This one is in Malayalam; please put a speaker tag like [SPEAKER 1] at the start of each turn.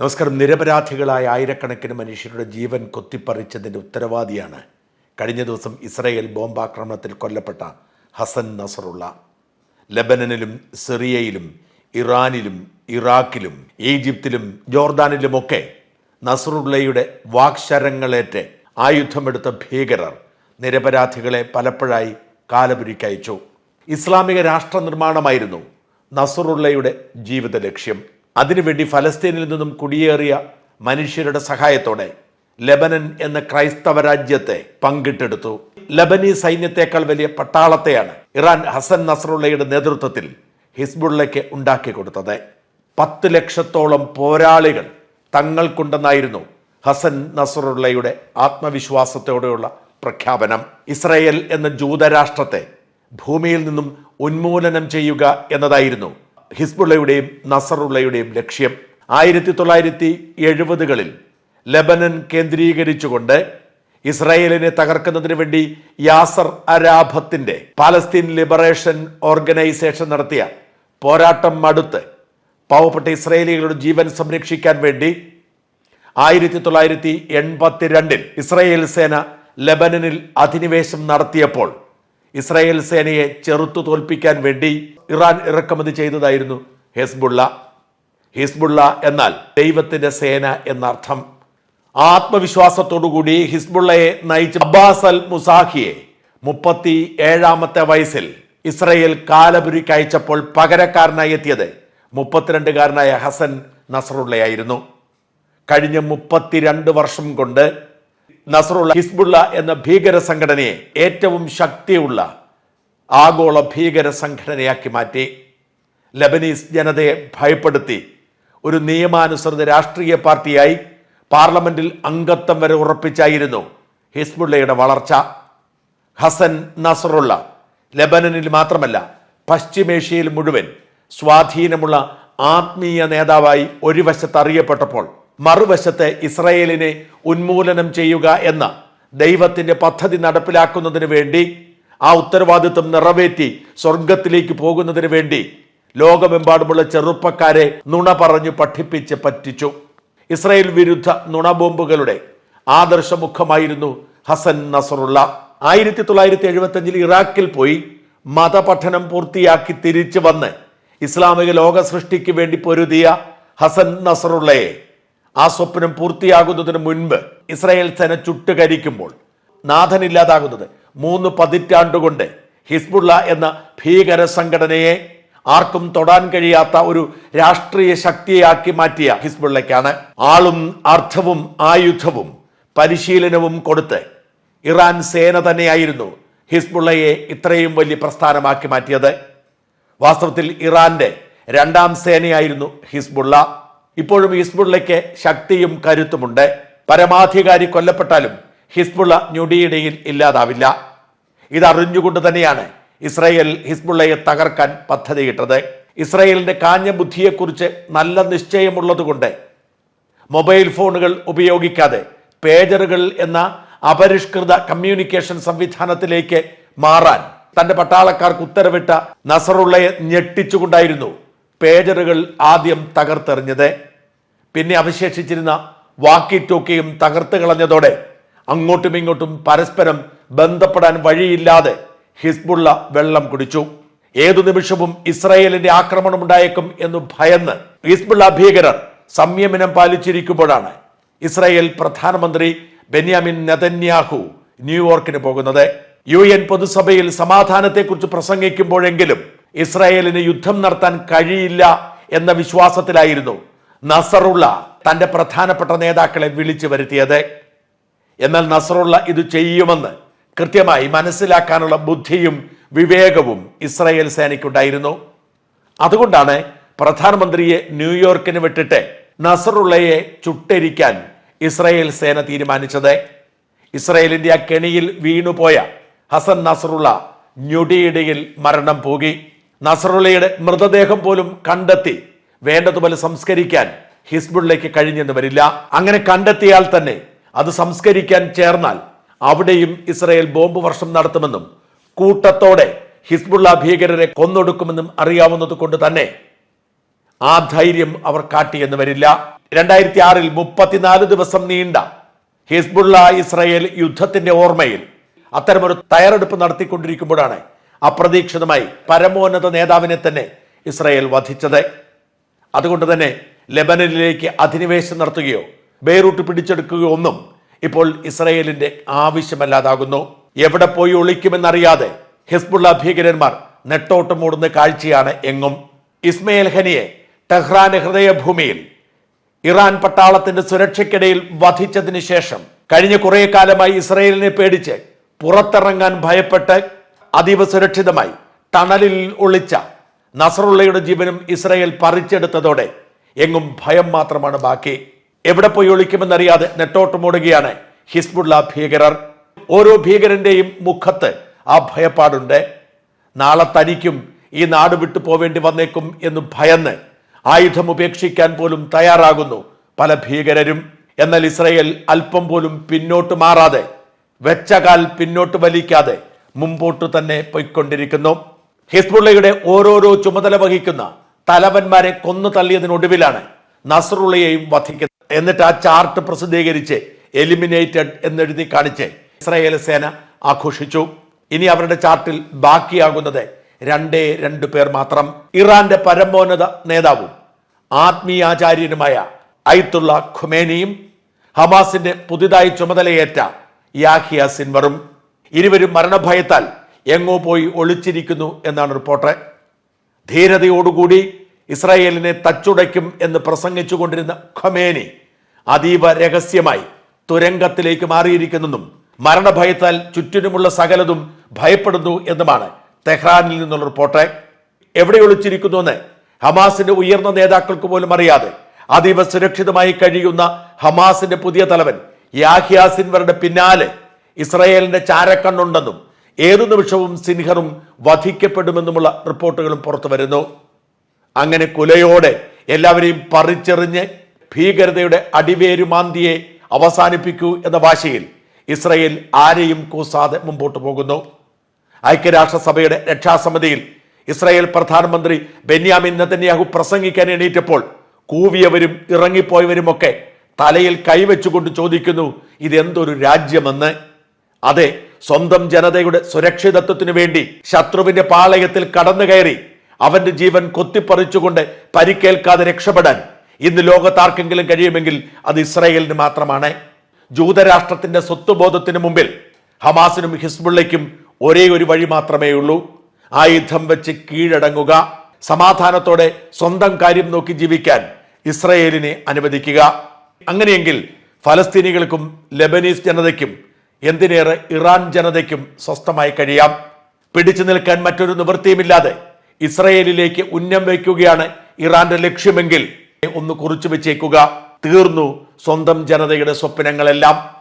[SPEAKER 1] നമസ്കാരം. നിരപരാധികളായ ആയിരക്കണക്കിന് മനുഷ്യരുടെ ജീവൻ കൊത്തിപ്പറിച്ചതിന്റെ ഉത്തരവാദിയാണ് കഴിഞ്ഞ ദിവസം ഇസ്രയേൽ ബോംബാക്രമണത്തിൽ കൊല്ലപ്പെട്ട ഹസൻ നസറുള്ള. ലബനനിലും സിറിയയിലും ഇറാനിലും ഇറാഖിലും ഈജിപ്തിലും ജോർദാനിലുമൊക്കെ നസറുള്ളയുടെ വാക്ശരങ്ങളേറ്റ് ആയുധമെടുത്ത ഭീകരർ നിരപരാധികളെ പലപ്പോഴായി കാലപുരിക്കയച്ചു ഇസ്ലാമിക രാഷ്ട്ര നിർമ്മാണമായിരുന്നു നസറുള്ളയുടെ ജീവിത ലക്ഷ്യം അതിനുവേണ്ടി ഫലസ്തീനിൽ നിന്നും കുടിയേറിയ മനുഷ്യരുടെ സഹായത്തോടെ ലബനൻ എന്ന ക്രൈസ്തവ രാജ്യത്തെ പങ്കിട്ടെടുത്തു. ലബനി സൈന്യത്തെക്കാൾ വലിയ പട്ടാളത്തെയാണ് ഇറാൻ ഹസൻ നസറുള്ളയുടെ നേതൃത്വത്തിൽ ഹിസ്ബുള്ളയ്ക്ക് ഉണ്ടാക്കി കൊടുത്തത്. പത്ത് ലക്ഷത്തോളം പോരാളികൾ തങ്ങൾക്കുണ്ടെന്നായിരുന്നു ഹസൻ നസറുള്ളയുടെ ആത്മവിശ്വാസത്തോടെയുള്ള പ്രഖ്യാപനം. ഇസ്രയേൽ എന്ന ജൂതരാഷ്ട്രത്തെ ഭൂമിയിൽ നിന്നും ഉന്മൂലനം ചെയ്യുക എന്നതായിരുന്നു ഹിസ്ബുള്ളയുടെയും നസറുള്ളയുടെയും ലക്ഷ്യം ആയിരത്തി തൊള്ളായിരത്തി എഴുപതുകളിൽ ലബനൻ കേന്ദ്രീകരിച്ചുകൊണ്ട് ഇസ്രായേലിനെ തകർക്കുന്നതിന് വേണ്ടി യാസർ അരാഭത്തിന്റെ പാലസ്തീൻ ലിബറേഷൻ ഓർഗനൈസേഷൻ നടത്തിയ പോരാട്ടം മടുത്ത് പാവപ്പെട്ട ഇസ്രായേലികളുടെ ജീവൻ സംരക്ഷിക്കാൻ വേണ്ടി ആയിരത്തി തൊള്ളായിരത്തി എൺപത്തിരണ്ടിൽ ഇസ്രായേൽ സേന ലബനനിൽ അധിനിവേശം നടത്തിയപ്പോൾ ഇസ്രായേൽ സേനയെ ചെറുത്തു തോൽപ്പിക്കാൻ വേണ്ടി ഇറാൻ ഇറക്കുമതി ചെയ്തതായിരുന്നു ഹെസ്ബുള്ള. ഹിസ്ബുള്ള എന്നാൽ ദൈവത്തിന്റെ സേന എന്നർത്ഥം. ആത്മവിശ്വാസത്തോടുകൂടി ഹിസ്ബുള്ളയെ നയിച്ച അബ്ബാസ് അൽ മുസാഹിയെ മുപ്പത്തി ഏഴാമത്തെ വയസ്സിൽ ഇസ്രയേൽ കാലപുരിക്ക് അയച്ചപ്പോൾ പകരക്കാരനായി എത്തിയത് മുപ്പത്തിരണ്ടുകാരനായ ഹസൻ നസറുള്ളയായിരുന്നു കഴിഞ്ഞ മുപ്പത്തിരണ്ട് വർഷം കൊണ്ട് നസറുള്ള ഹിസ്ബുള്ള എന്ന ഭീകര സംഘടനയെ ഏറ്റവും ശക്തിയുള്ള ആഗോള ഭീകര സംഘടനയാക്കി മാറ്റി ലബനീസ് ജനതയെ ഭയപ്പെടുത്തി ഒരു നിയമാനുസൃത രാഷ്ട്രീയ പാർട്ടിയായി പാർലമെന്റിൽ അംഗത്വം വരെ ഉറപ്പിച്ചായിരുന്നു ഹിസ്ബുള്ളയുടെ വളർച്ച. ഹസൻ നസറുള്ള ലബനനിൽ മാത്രമല്ല പശ്ചിമേഷ്യയിൽ മുഴുവൻ സ്വാധീനമുള്ള ആത്മീയ നേതാവായി ഒരു വശത്ത് അറിയപ്പെട്ടപ്പോൾ മറുവശത്ത് ഇസ്രയേലിനെ ഉന്മൂലനം ചെയ്യുക എന്ന ദൈവത്തിന്റെ പദ്ധതി നടപ്പിലാക്കുന്നതിന് വേണ്ടി ആ ഉത്തരവാദിത്വം നിറവേറ്റി സ്വർഗത്തിലേക്ക് പോകുന്നതിന് വേണ്ടി ലോകമെമ്പാടുമുള്ള ചെറുപ്പക്കാരെ നുണ പറഞ്ഞു പഠിപ്പിച്ച് പറ്റിച്ചു. ഇസ്രയേൽ വിരുദ്ധ നുണബോംബുകളുടെ ആദർശമുഖമായിരുന്നു ഹസൻ നസറുള്ള. ആയിരത്തി തൊള്ളായിരത്തി എഴുപത്തി അഞ്ചിൽ ഇറാഖിൽ പോയി മതപഠനം പൂർത്തിയാക്കി തിരിച്ചു വന്ന് ഇസ്ലാമിക ലോക സൃഷ്ടിക്ക് വേണ്ടി പൊരുതിയ ഹസൻ നസറുള്ളയെ ആ സ്വപ്നം പൂർത്തിയാകുന്നതിന് മുൻപ് ഇസ്രായേൽ സേന ചുട്ടുകരിക്കുമ്പോൾ നാഥനില്ലാതാകുന്നത് മൂന്ന് പതിറ്റാണ്ടുകൊണ്ട് ഹിസ്ബുള്ള എന്ന ഭീകര സംഘടനയെ ആർക്കും തൊടാൻ കഴിയാത്ത ഒരു രാഷ്ട്രീയ ശക്തിയാക്കി മാറ്റിയ ഹിസ്ബുള്ളയ്ക്കാണ് ആളും അർത്ഥവും ആയുധവും പരിശീലനവും കൊടുത്ത് ഇറാൻ സേന തന്നെയായിരുന്നു ഹിസ്ബുള്ളയെ ഇത്രയും വലിയ പ്രസ്ഥാനമാക്കി മാറ്റിയത്. വാസ്തവത്തിൽ ഇറാന്റെ രണ്ടാം സേനയായിരുന്നു ഹിസ്ബുള്ള. ഇപ്പോഴും ഹിസ്ബുള്ളയ്ക്ക് ശക്തിയും കരുത്തുമുണ്ട്. പരമാധികാരി കൊല്ലപ്പെട്ടാലും ഹിസ്ബുള്ള ഞൊടിയിടയിൽ ഇല്ലാതാവില്ല. ഇതറിഞ്ഞുകൊണ്ട് തന്നെയാണ് ഇസ്രായേൽ ഹിസ്ബുള്ളയെ തകർക്കാൻ പദ്ധതിയിട്ടത്. ഇസ്രായേലിന്റെ കാഞ്ഞ ബുദ്ധിയെക്കുറിച്ച് നല്ല നിശ്ചയമുള്ളതുകൊണ്ട് മൊബൈൽ ഫോണുകൾ ഉപയോഗിക്കാതെ പേജറുകൾ എന്ന അപരിഷ്കൃത കമ്മ്യൂണിക്കേഷൻ സംവിധാനത്തിലേക്ക് മാറാൻ തന്റെ പട്ടാളക്കാർക്ക് ഉത്തരവിട്ട നസറുള്ളയെ ഞെട്ടിച്ചുകൊണ്ടായിരുന്നു പേജറുകൾ ആദ്യം തകർത്തെറിഞ്ഞത് പിന്നെ അവശേഷിച്ചിരുന്ന വാക്കി ടോക്കിയും തകർത്ത് കളഞ്ഞതോടെ അങ്ങോട്ടും ഇങ്ങോട്ടും പരസ്പരം ബന്ധപ്പെടാൻ വഴിയില്ലാതെ ഹിസ്ബുള്ള വെള്ളം കുടിച്ചു. ഏതു നിമിഷവും ഇസ്രായേലിന്റെ ആക്രമണം ഉണ്ടായേക്കും എന്ന് ഭയന്ന് ഹിസ്ബുള്ള ഭീകരർ സംയമനം പാലിച്ചിരിക്കുമ്പോഴാണ് ഇസ്രായേൽ പ്രധാനമന്ത്രി ബെന്യാമിൻ നെതന്യാഹു ന്യൂയോർക്കിന് പോകുന്നത്. യു എൻ പൊതുസഭയിൽ സമാധാനത്തെക്കുറിച്ച് പ്രസംഗിക്കുമ്പോഴെങ്കിലും ഇസ്രായേലിന് യുദ്ധം നടത്താൻ കഴിയില്ല എന്ന വിശ്വാസത്തിലായിരുന്നു നസറുള്ള തന്റെ പ്രധാനപ്പെട്ട നേതാക്കളെ വിളിച്ചു വരുത്തിയത്. എന്നാൽ നസറുള്ള ഇത് ചെയ്യുമെന്ന് കൃത്യമായി മനസ്സിലാക്കാനുള്ള ബുദ്ധിയും വിവേകവും ഇസ്രായേൽ സേനയ്ക്കുണ്ടായിരുന്നു. അതുകൊണ്ടാണ് പ്രധാനമന്ത്രിയെ ന്യൂയോർക്കിന് വിട്ടിട്ട് നസറുള്ളയെ ചുട്ടരിക്കാൻ ഇസ്രായേൽ സേന തീരുമാനിച്ചത്. ഇസ്രായേലിന്റെ ആ കെണിയിൽ വീണുപോയ ഹസൻ നസറുള്ള ഞൊടിയിടയിൽ മരണം പോകി. നസറുള്ളയുടെ മൃതദേഹം പോലും കണ്ടെത്തി വേണ്ടതുപോലെ സംസ്കരിക്കാൻ ഹിസ്ബുള്ളയ്ക്ക് കഴിഞ്ഞെന്ന് വരില്ല. അങ്ങനെ കണ്ടെത്തിയാൽ തന്നെ അത് സംസ്കരിക്കാൻ ചേർന്നാൽ അവിടെയും ഇസ്രയേൽ ബോംബ് വർഷം നടത്തുമെന്നും കൂട്ടത്തോടെ ഹിസ്ബുള്ള ഭീകരരെ കൊന്നൊടുക്കുമെന്നും അറിയാവുന്നത് കൊണ്ട് തന്നെ ആ ധൈര്യം അവർ കാട്ടിയെന്ന് വരില്ല. രണ്ടായിരത്തി ആറിൽ മുപ്പത്തിനാല് ദിവസം നീണ്ട ഹിസ്ബുള്ള ഇസ്രയേൽ യുദ്ധത്തിന്റെ ഓർമ്മയിൽ അത്തരമൊരു തയ്യാറെടുപ്പ് നടത്തിക്കൊണ്ടിരിക്കുമ്പോഴാണ് അപ്രതീക്ഷിതമായി പരമോന്നത നേതാവിനെ തന്നെ ഇസ്രായേൽ വധിച്ചത്. അതുകൊണ്ട് തന്നെ ലെബനനിലേക്ക് അധിനിവേശം നടത്തുകയോ ബെയ്റൂട്ട് പിടിച്ചെടുക്കുകയോ ഒന്നും ഇപ്പോൾ ഇസ്രായേലിന്റെ ആവശ്യമല്ലാതാകുന്നു. എവിടെ പോയി ഒളിക്കുമെന്നറിയാതെ ഹിസ്ബുള്ള ഭീകരന്മാർ നെട്ടോട്ടം ഓടുന്ന കാഴ്ചയാണ് എങ്ങും. ഇസ്മയിൽ ഹനിയെ ടെഹ്റാൻ ഹൃദയഭൂമിയിൽ ഇറാൻ പട്ടാളത്തിന്റെ സുരക്ഷയ്ക്കിടയിൽ വധിച്ചതിന് ശേഷം കഴിഞ്ഞ കുറെ കാലമായി ഇസ്രയേലിനെ പേടിച്ച് പുറത്തിറങ്ങാൻ ഭയപ്പെട്ട് അതീവ സുരക്ഷിതമായി ടണലിൽ ഒളിച്ച നസറുള്ളയുടെ ജീവനും ഇസ്രയേൽ പറിച്ചെടുത്തതോടെ എങ്ങും ഭയം മാത്രമാണ് ബാക്കി. എവിടെ പോയി ഒളിക്കുമെന്നറിയാതെ നെട്ടോട്ട് മൂടുകയാണ് ഹിസ്ബുള്ള ഭീകരർ. ഓരോ ഭീകരന്റെയും മുഖത്ത് ആ ഭയപ്പാടുണ്ട്. നാളെ തനിക്കും ഈ നാട് വിട്ടു പോവേണ്ടി വന്നേക്കും എന്ന് ഭയന്ന് ആയുധം ഉപേക്ഷിക്കാൻ പോലും തയ്യാറാകുന്നു പല ഭീകരരും. എന്നാൽ ഇസ്രയേൽ അല്പം പോലും പിന്നോട്ട് മാറാതെ വെച്ചകാൽ പിന്നോട്ട് വലിക്കാതെ മുമ്പോട്ട് തന്നെ പോയിക്കൊണ്ടിരിക്കുന്നു. ഹിസ്ബുള്ളയുടെ ഓരോരോ ചുമതല വഹിക്കുന്ന തലവന്മാരെ കൊന്നു തള്ളിയതിനൊടുവിലാണ് നസറുള്ളയെയും വധിക്കുന്നത്. എന്നിട്ട് ആ ചാർട്ട് പ്രസിദ്ധീകരിച്ച് എലിമിനേറ്റഡ് എന്നെഴുതി കാണിച്ച് ഇസ്രായേൽ സേന ആഘോഷിച്ചു. ഇനി അവരുടെ ചാർട്ടിൽ ബാക്കിയാകുന്നത് രണ്ടേ രണ്ട് പേർ മാത്രം. ഇറാന്റെ പരമോന്നത നേതാവും ആത്മീയാചാര്യനുമായ ഐത്തുള്ള ഖുമേനിയും ഹമാസിന്റെ പുതുതായി ചുമതലയേറ്റ യാഹിയ സിൻവറും. ഇരുവരും മരണഭയത്താൽ എങ്ങോ പോയി ഒളിച്ചിരിക്കുന്നു എന്നാണ് റിപ്പോർട്ട് ധീരതയോടുകൂടി ഇസ്രായേലിനെ തച്ചുടയ്ക്കും എന്ന് പ്രസംഗിച്ചുകൊണ്ടിരുന്ന ഖമേനി അതീവ രഹസ്യമായി തുരങ്കത്തിലേക്ക് മാറിയിരിക്കുന്നെന്നും മരണഭയത്താൽ ചുറ്റിനുമുള്ള സകലതും ഭയപ്പെടുന്നു എന്നുമാണ് തെഹ്റാനിൽ നിന്നുള്ള റിപ്പോർട്ട് എവിടെ ഒളിച്ചിരിക്കുന്നുവെന്ന് ഹമാസിന്റെ ഉയർന്ന നേതാക്കൾക്ക് പോലും അറിയാതെ അതീവ സുരക്ഷിതമായി കഴിയുന്ന ഹമാസിന്റെ പുതിയ തലവൻ യാഹിയാസിൻവരുടെ പിന്നാലെ ഇസ്രായേലിന്റെ ചാരക്കണ്ണുണ്ടെന്നും ഏതു നിമിഷവും സിൻഹറും വധിക്കപ്പെടുമെന്നുമുള്ള റിപ്പോർട്ടുകളും പുറത്തു വരുന്നു. അങ്ങനെ കുലയോടെ എല്ലാവരെയും പറിച്ചെറിഞ്ഞ് ഭീകരതയുടെ അടിവേരുമാന്തിയെ അവസാനിപ്പിക്കൂ എന്ന ഭാഷയിൽ ഇസ്രയേൽ ആരെയും കൂസാതെ മുമ്പോട്ട് പോകുന്നു. ഐക്യരാഷ്ട്രസഭയുടെ രക്ഷാസമിതിയിൽ ഇസ്രായേൽ പ്രധാനമന്ത്രി ബെന്യാമിൻ നെതന്യാഹു പ്രസംഗിക്കാൻ എണീറ്റപ്പോൾ കൂവിയവരും ഇറങ്ങിപ്പോയവരുമൊക്കെ തലയിൽ കൈവച്ചുകൊണ്ട് ചോദിക്കുന്നു ഇതെന്തൊരു രാജ്യമെന്ന്? അതെ സ്വന്തം ജനതയുടെ സുരക്ഷിതത്വത്തിനു വേണ്ടി ശത്രുവിന്റെ പാളയത്തിൽ കടന്നു കയറി അവന്റെ ജീവൻ കൊത്തിപ്പറിച്ചുകൊണ്ട് പരിക്കേൽക്കാതെ രക്ഷപ്പെടാൻ ഇന്ന് ലോകത്താർക്കെങ്കിലും കഴിയുമെങ്കിൽ അത് ഇസ്രയേലിന് മാത്രമാണ്. ജൂതരാഷ്ട്രത്തിന്റെ സ്വത്വബോധത്തിന് മുമ്പിൽ ഹമാസിനും ഹിസ്ബുള്ളയ്ക്കും ഒരേ ഒരു വഴി മാത്രമേ ഉള്ളൂ. ആയുധം വെച്ച് കീഴടങ്ങുക സമാധാനത്തോടെ സ്വന്തം കാര്യം നോക്കി ജീവിക്കാൻ ഇസ്രയേലിനെ അനുവദിക്കുക. അങ്ങനെയെങ്കിൽ ഫലസ്തീനികൾക്കും ലബനീസ് ജനതയ്ക്കും എന്തിനേറെ ഇറാൻ ജനതയ്ക്കും സ്വസ്ഥമായി കഴിയാം? പിടിച്ചു നിൽക്കാൻ മറ്റൊരു നിവൃത്തിയുമില്ലാതെ ഇസ്രയേലിലേക്ക് ഉന്നം വയ്ക്കുകയാണ് ഇറാന്റെ ലക്ഷ്യമെങ്കിൽ ഒന്ന് കുറിച്ചു വെച്ചേക്കുക. തീർന്നു സ്വന്തം ജനതയുടെ സ്വപ്നങ്ങളെല്ലാം.